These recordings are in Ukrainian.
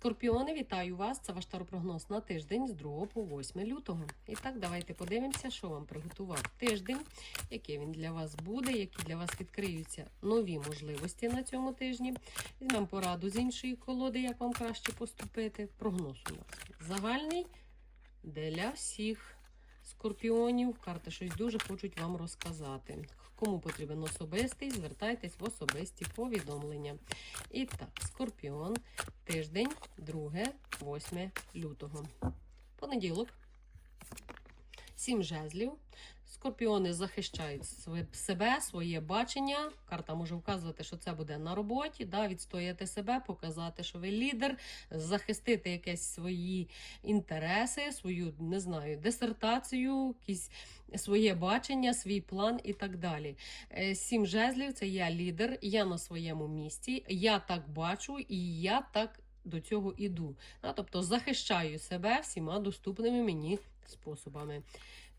Скорпіони, вітаю вас! Це ваш таропрогноз на тиждень з 2 по 8 лютого. І так, давайте подивимося, що вам приготував тиждень, який він для вас буде, які для вас відкриються нові можливості на цьому тижні. Візьмемо пораду з іншої колоди, як вам краще поступити. Прогноз у нас загальний для всіх. Скорпіонів, карти щось дуже хочуть вам розказати. Кому потрібен особистий, звертайтесь в особисті повідомлення. І так, скорпіон, тиждень, 2, 8 лютого. Понеділок. Сім жезлів. Скорпіони захищають себе, своє бачення. Карта може вказувати, що це буде на роботі, да, відстояти себе, показати, що ви лідер, захистити якісь свої інтереси, свою, не знаю, дисертацію, якісь своє бачення, свій план і так далі. Е, Сім жезлів це я лідер, я на своєму місці, я так бачу і я так до цього іду. Да, тобто захищаю себе всіма доступними мені способами.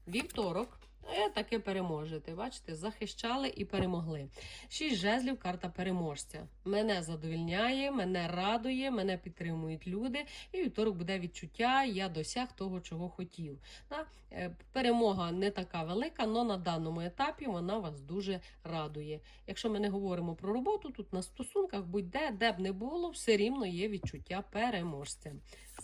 Вівторок. Е, Таке переможете. Бачите, захищали і перемогли. Шість жезлів, карта переможця. Мене задовільняє, мене радує, мене підтримують люди. І вівторок буде відчуття, я досяг того, чого хотів. Е, Перемога не така велика, але на даному етапі вона вас дуже радує. Якщо ми не говоримо про роботу, тут на стосунках будь-де, де б не було, все рівно є відчуття переможця.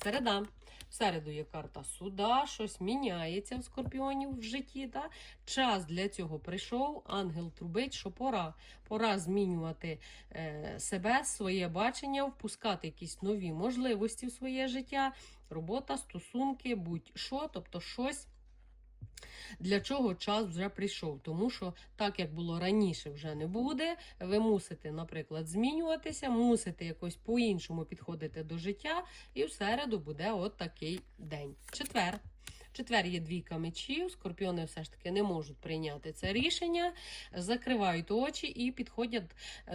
Середа. В середу є карта суда, щось міняється в скорпіонів в житті. Да? Час для цього прийшов. Ангел трубить, що пора. Пора змінювати е, себе, своє бачення, впускати якісь нові можливості в своє життя, робота, стосунки, будь-що, тобто щось. Для чого час вже прийшов? Тому що так як було раніше, вже не буде. Ви мусите, наприклад, змінюватися, мусите якось по-іншому підходити до життя, і в середу буде от такий день. Четвер. Четвер є двійка мечів, скорпіони все ж таки не можуть прийняти це рішення, закривають очі і підходять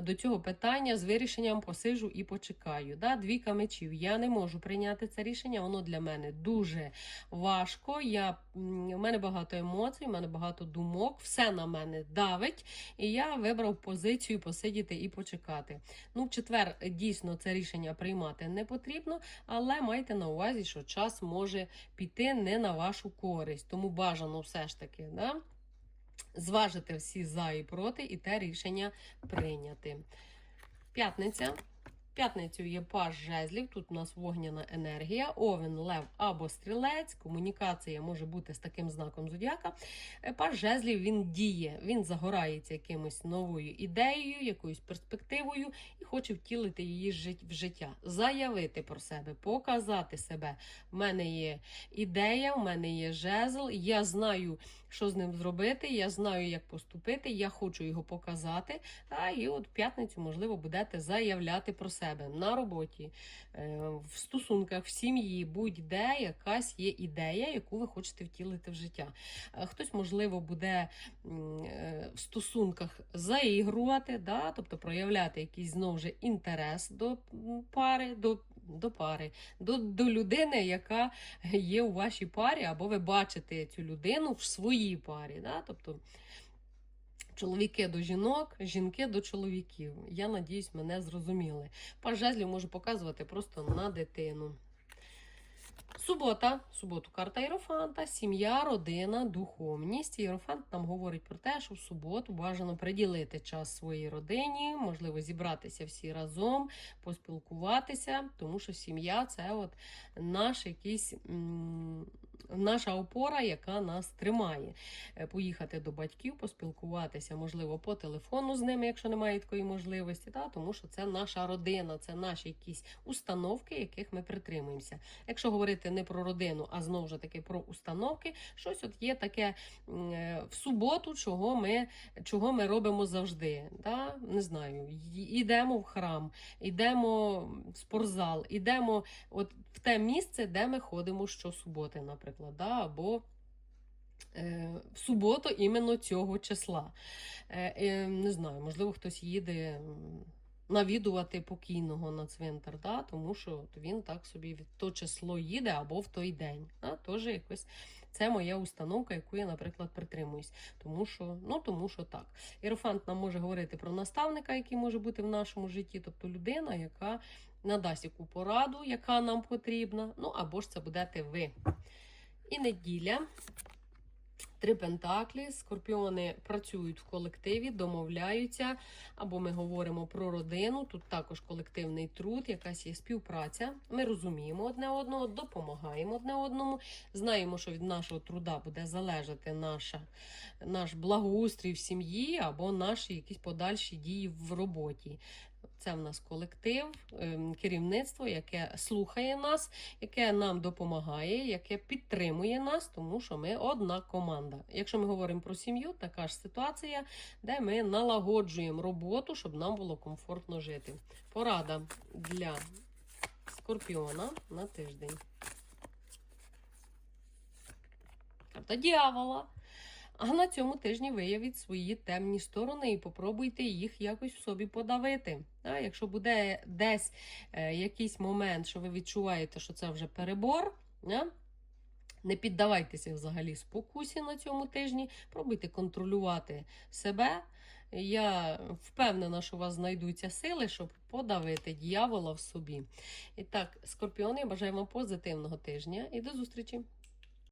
до цього питання з вирішенням посижу і почекаю. Да? Двійка мечів. Я не можу прийняти це рішення, воно для мене дуже важко. Я, У мене багато емоцій, у мене багато думок, все на мене давить, і я вибрав позицію посидіти і почекати. Ну, в четвер дійсно це рішення приймати не потрібно, але майте на увазі, що час може піти не на вашу користь. Тому бажано все ж таки. Да? Зважити всі за і проти, і те рішення прийняти. П'ятниця. П'ятницю є паж жезлів, тут у нас вогняна енергія, овен, лев або стрілець. Комунікація може бути з таким знаком зодіака. Е, Паж жезлів він діє, він загорається якимось новою ідеєю, якоюсь перспективою і хоче втілити її в життя, заявити про себе, показати себе. В мене є ідея, в мене є жезл, я знаю, що з ним зробити, я знаю, як поступити, я хочу його показати. А і от п'ятницю, можливо, будете заявляти про себе на роботі, е, в стосунках, в сім'ї, будь-де якась є ідея, яку ви хочете втілити в життя. Е, Хтось, можливо, буде е, в стосунках заігрувати, да? тобто проявляти якийсь знову ж інтерес до пари, до, до пари, до, до людини, яка є у вашій парі, або ви бачите цю людину в своїй парі. Да? Тобто Чоловіки до жінок, жінки до чоловіків. Я надіюсь, мене зрозуміли. Паж жезлів може показувати просто на дитину. Субота, суботу карта Єрофанта, сім'я, родина, духовність. Єрофант нам говорить про те, що в суботу бажано приділити час своїй родині, можливо, зібратися всі разом, поспілкуватися, тому що сім'я це от наш якийсь, наша опора, яка нас тримає. Е, Поїхати до батьків, поспілкуватися, можливо, по телефону з ними, якщо немає такої можливості, та, тому що це наша родина, це наші якісь установки, яких ми притримуємося. Якщо говорити не про родину, а знову ж таки про установки, щось от є таке е, в суботу, чого ми, чого ми робимо завжди. Да? Не знаю, йдемо в храм, йдемо в спортзал, йдемо от в те місце, де ми ходимо щосуботи, наприклад, да? або е, в суботу іменно цього числа. Е, Не знаю, можливо, хтось їде навідувати покійного на цвинтар, да? тому що він так собі в то число їде або в той день. Да? Тож якось це моя установка, яку я, наприклад, притримуюсь. Тому що, ну, тому що так. Іерофант нам може говорити про наставника, який може бути в нашому житті, тобто людина, яка надасть яку пораду, яка нам потрібна. Ну або ж це будете ви. І неділя. Три пентаклі. Скорпіони працюють в колективі, домовляються. Або ми говоримо про родину. Тут також колективний труд, якась є співпраця. Ми розуміємо одне одного, допомагаємо одне одному. Знаємо, що від нашого труда буде залежати наша, наш благоустрій в сім'ї або наші якісь подальші дії в роботі. Це в нас колектив, ем, керівництво, яке слухає нас, яке нам допомагає, яке підтримує нас, тому що ми одна команда. Якщо ми говоримо про сім'ю, така ж ситуація, де ми налагоджуємо роботу, щоб нам було комфортно жити. Порада для скорпіона на тиждень. Карта дьявола. А на цьому тижні виявіть свої темні сторони і попробуйте їх якось в собі подавити. А якщо буде десь е, якийсь момент, що ви відчуваєте, що це вже перебор, не піддавайтеся взагалі спокусі на цьому тижні, пробуйте контролювати себе. Я впевнена, що у вас знайдуться сили, щоб подавити дьявола в собі. І так, скорпіони, я бажаю вам позитивного тижня і до зустрічі!